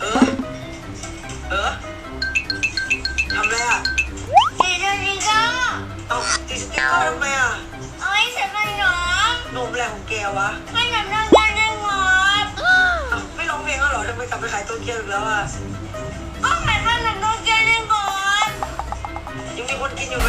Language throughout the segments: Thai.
เออเออทำอะไรอะสีดูดีก็เอาติดสติ๊กเกอร์ทำไมอะเอาไว้สำหรับหนูนมอะไรของแกวะให้หนูทำงานได้หมดเอาไม่ร้องเพลงแล้วเหรอทำไมกลับไปขายโตเกียวอีกแล้วอะก็หมายว่าหนูต้องกินได้ก่อนยังมีคนกินอยู่ไหม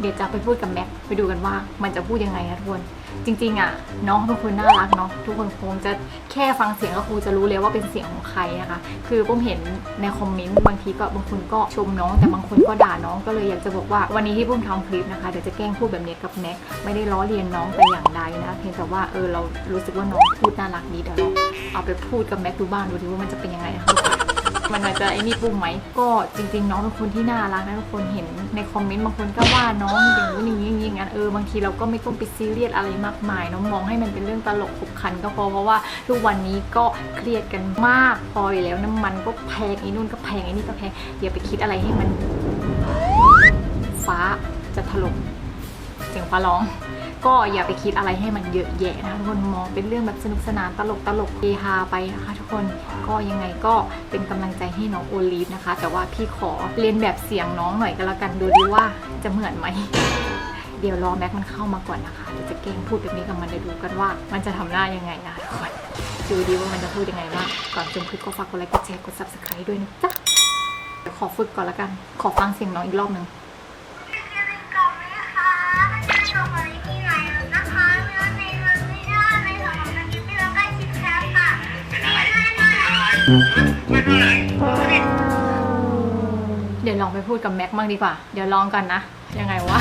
เดี๋ยวจะไปพูดกับแม็กไปดูกันว่ามันจะพูดยังไงนะทุกคน จริง ๆ อะ น้องเป็นคนน่ารักเนาะทุกคนคงจะแค่ฟังเสียงก็คงจะรู้เลยว่าเป็นเสียงของใครนะคะ คือผมเห็นในคอมเมนต์บางทีก็บางคนก็ชมน้องแต่บางคนก็ด่าน้องก็เลยอยากจะบอกว่าวันนี้ที่ผมทำคลิปนะคะเดี๋ยวจะแกล้งพูดแบบนี้กับแม็กไม่ได้ล้อเลียนน้องแต่อย่างใดนะเพียงแต่ว่าเออเรารู้สึกว่าน้องพูดน่ารักดีเดี๋ยวเราเอาไปพูดกับแม็กดูบ้างดูดิว่ามันจะเป็นยังไงนะคะ มันอาจจะไอ้นี่ปุ่มไหม ก็จริง ๆ น้องเป็นคนที่น่ารักนะทุกคนเห็นในคอมเมนต์บางคนก็ว่าน้องอย่างนู้นอย่างนี้อย่างนี้งั้นเออบางทีเราก็ไม่ต้องไปซีเรียสอะไรมากมายน้องมองให้มันเป็นเรื่องตลกขบขันก็พอเพราะว่าทุกวันนี้ก็เครียดกันมากพออยู่แล้วน้ำมันก็แพงไอ้นู่นก็แพงไอ้นี่ก็แพงอย่าไปคิดอะไรให้มัน ฟ้าจะถล่มเสียงฟ้าร้อง ก็อย่าไปคิดอะไรให้มันเยอะแยะนะทุกคนมองเป็นเรื่องแบบสนุกสนานตลกตลกเฮฮาไปนะคะทุกคนก็ยังไงก็เป็นกำลังใจให้น้องโอลีฟนะคะ แต่ว่าพี่ขอเรียนแบบเสียงน้องหน่อยก็แล้วกันดูดิว่าจะเหมือนไหมเดี๋ยวรอแม็กมันเข้ามาก่อนนะคะเดี๋ยวจะเก่งพูดแบบนี้กับมันเดี๋ยวดูกันว่า มันจะทำหน้ายังไงนะทุกคนดูดีว่ามันจะพูดยังไงบ้างก่อนชมคลิปก็ฝากกดไลค์กดแชร์กด subscribe ด้วยนะจ๊ะเดี๋ยวขอฝึกก่อนละกัน ขอฟังเสียงน้องอีกรอบหนึ่ง เดี๋ยวลองไปพูดกับแม็กบ้างดีกว่า เดี๋ยวลองกันนะ ยังไงวะ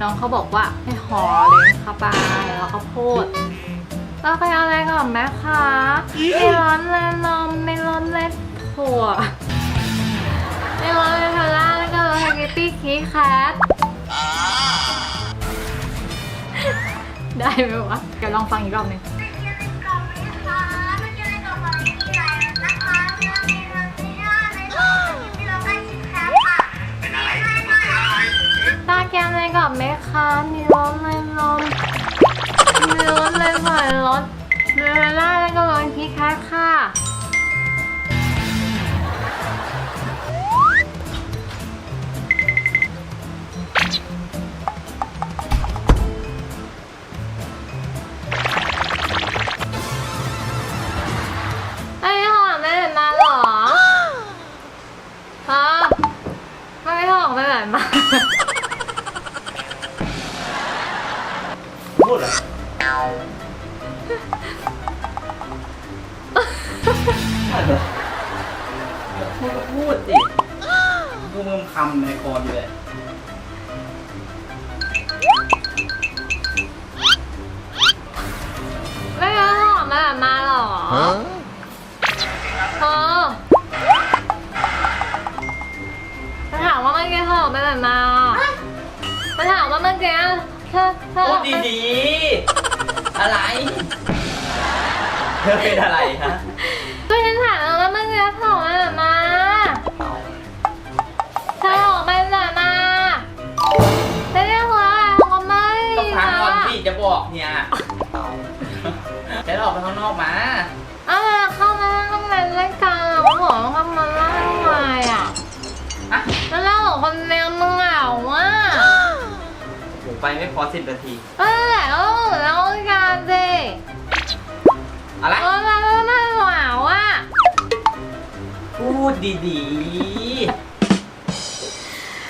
น้องเขาบอกว่าให้ห่อเลยเข้าไปแล้วเขาพูดเราไปอะไรกับแม็กคะไม่ร้อนเลยนมไม่ร้อนเลยถั่วไม่ร้อนเลยทาร่าแล้วก็แฮกกี้คีแคทได้ไหมวะ เดี๋ยวลองฟังอีกรอบหนึ่ง แกมเลยกับแม่ค้ามีร้อนเลยร้อนมีร้อนเลยหน่อยร้อนเรือล่าแล้วก็ร้อนพีแคทค่ะไอ้หอมไม่ได้มาเหรอฮะไม่หอมไปไหนมา พูดก็พูดสิกูมึงคำในคออยู่เลยไม่ได้หอมไปไหนมาเหรอเออมาถามว่าเมื่อกี้หอมไปไหนมามาถามว่าเมื่อกี้เธอเธอพูดดีๆอะไรเธอเป็นอะไรฮะ แล้วเล่าของคนเดียวมึงเหงาอะโหไปไม่พอสิบนาที เออเออแล้วกันสิอะไร เออแล้วไม่เหงาอะพูดดี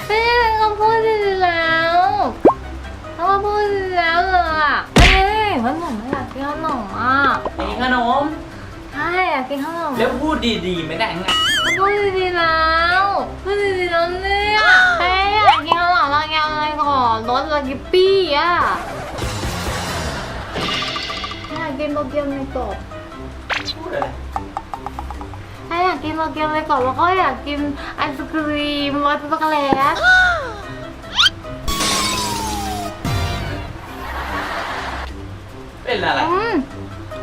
เฮ้ยเขาพูดดีแล้วเขาก็พูดดีแล้วเลยอะเฮ้ยมันหนุ่มอยากกินขนมอะๆไอ้ขนมใช่อยากกินขนมแล้วพูดดีๆ ไม่ได้ไง เขาพูดดีแล้วพูดดีแล้วเนี่ยเฮ้ยอยากกินขนมเราแกอะไรก่อนรสลากิปปี้อะอยากกินโตเกียวในกรอบพูดอะไรถ้าอยากกินโตเกียวในกรอบแล้วก็อยากกินไอศครีมรสช็อกโกแลตเป็นอะไรอืม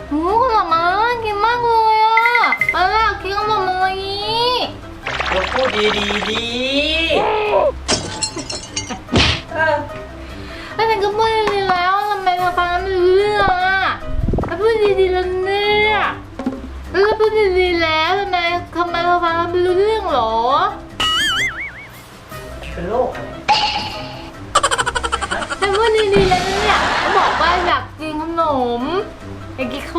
หูขนม ดีดีดีเออแล้วฉันก็พูดดีๆแล้วทำไมเธอฟังไม่รู้เรื่องอะแล้วพูดดีๆแล้วเนี่ยแล้วก็พูดดีๆแล้วทำไมทำไมเธอฟังไม่รู้เรื่องเหรอเป็นโรคอะไรฉันพูดดีๆแล้วเนี่ยเขาบอกว่าอยากกินขนมอยากกินข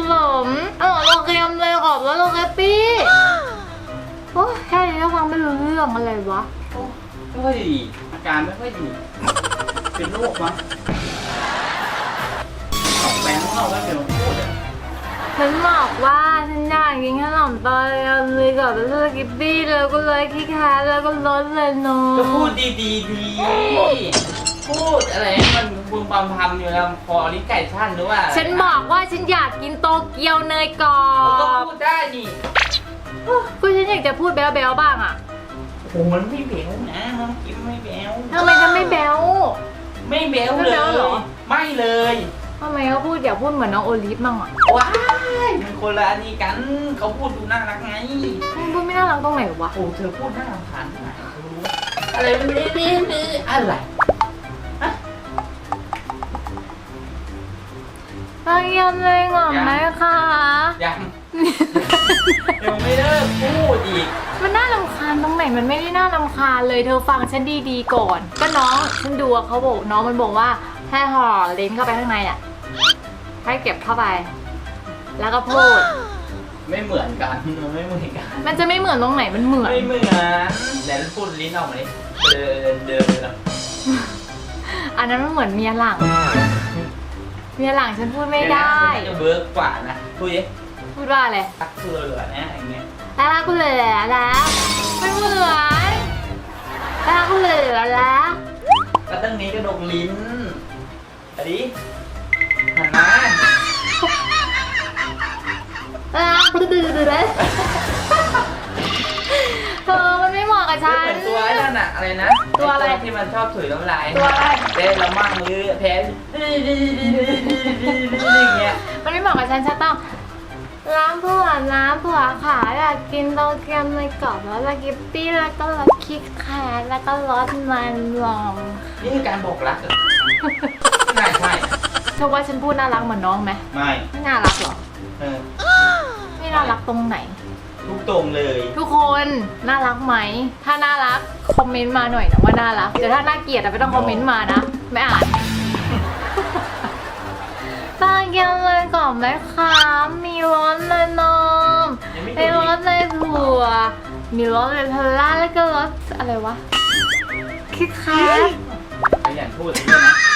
รู้เรื่องอะไรวะโอ้ไม่ค่อยดี อาการไม่ค่อยดี เป็นโรคมั้งออกแบงค์เข้าแล้วเดี๋ยวพูดอะฉันบอกว่าฉันอยากกินขนมตอนเลยก่อนแล้วสกิปปี้แล้วก็เลยขี้แคร์แล้วก็ลดเลยเนาะก็พูดดีดีดีพูดอะไรให้มันบุมบำพำอยู่แล้วคอลิ้นไก่ท่านหรือว่าะไรฉันบอกว่าฉันอยากกินโตเกียวเนยกรอก็บพูดได้นี่ ก็ฉันอยากจะพูดแบ๊วๆบ้างอะ โอ้มันไม่เบลนะน้องกิมไม่เบลทำไมฉันไม่แบ๊ว ไม่เบลไม่เลเบลเหรอยไม่เลยทำไมเขาพูดอย่าพูดเหมือนน้องโอลิฟมั่งอะว้ายมันคนละอันนี้กันเขาพูดดูน่ารักไงพูดไม่น่ารักตรงไหนวะโอ้เธอพูดน่ารำคาญมากรู้อะไรไม่ไม่ไม่อะไรโตเกียวเนยกรอบไหมคะยัง ยังไม่เลิกพูดอีก มันน่ารำคาญตรงไหนมันไม่ได้น่ารำคาญเลยเธอฟังฉันดีๆก่อน ก็น้องฉันดูอะเขาบอกน้องมันบอกว่าให้ห่อลิ้นเข้าไปข้างในอะให้เก็บเข้าไป แล้วก็พูด ไม่เหมือนกันมันไม่เหมือนกัน มันจะไม่เหมือนตรงไหนมันเหมือน ไม่เหมือนเดี๋ยวพูดลิ้นออกมาดิเดินเดินเดินอันนั้นมันเหมือนเมียหลัง เมียหลังฉันพูดไม่ได้เดี๋ยวนะจะเบิร์กกว่านะพูดดิ พูดว่าอะไรรักเธอเหลือนะอย่างเงี้ยแล้วกูเหลือแล้วไม่เหมือนแล้วกูเหลือแล้วก็ตั้งนี้กระดกลิ้นอันนี้หันมาแล้วกูดื้อเลยเธอมันไม่เหมาะกับเหฉัมืนอนตัวไอ้นั่นอะอะไรนะตัวอะไรไที่มันชอบถุยน้ำลายตัวอะไร เต้นแล้วมั่งมือแพ้อย่างเงี้ย มันไม่เหมาะกับฉันฉันต้อง ล้างผัวน้ำผัวขาอยากกินโตเกียวในกรอบแล้วละกิปปี้แล้วก็รสคิกแคทแล้วก็รสมันลองนี่คือการบอกรักเหรอน่าใช่เธอว่าฉันพูดน่ารักเหมือนน้องไหมไม่ไม่น่ารักหรอเออไม่น่ารักตรงไหน ทุกตรงเลย ทุกคนน่ารักไหม ถ้าน่ารักคอมเมนต์มาหน่อยนะว่าน่ารักแต่ถ้าน่าเกลียดอะไม่ต้องคอมเมนต์มานะ ไม่อ่าน ยวเลยก่อนไหมคะมีรสเลยนมยังไม่มีถูกรสในถั่ว มีรสในพาร่าแล้วก็รสอะไรวะคิดแคทขยันพูดด้วยนะ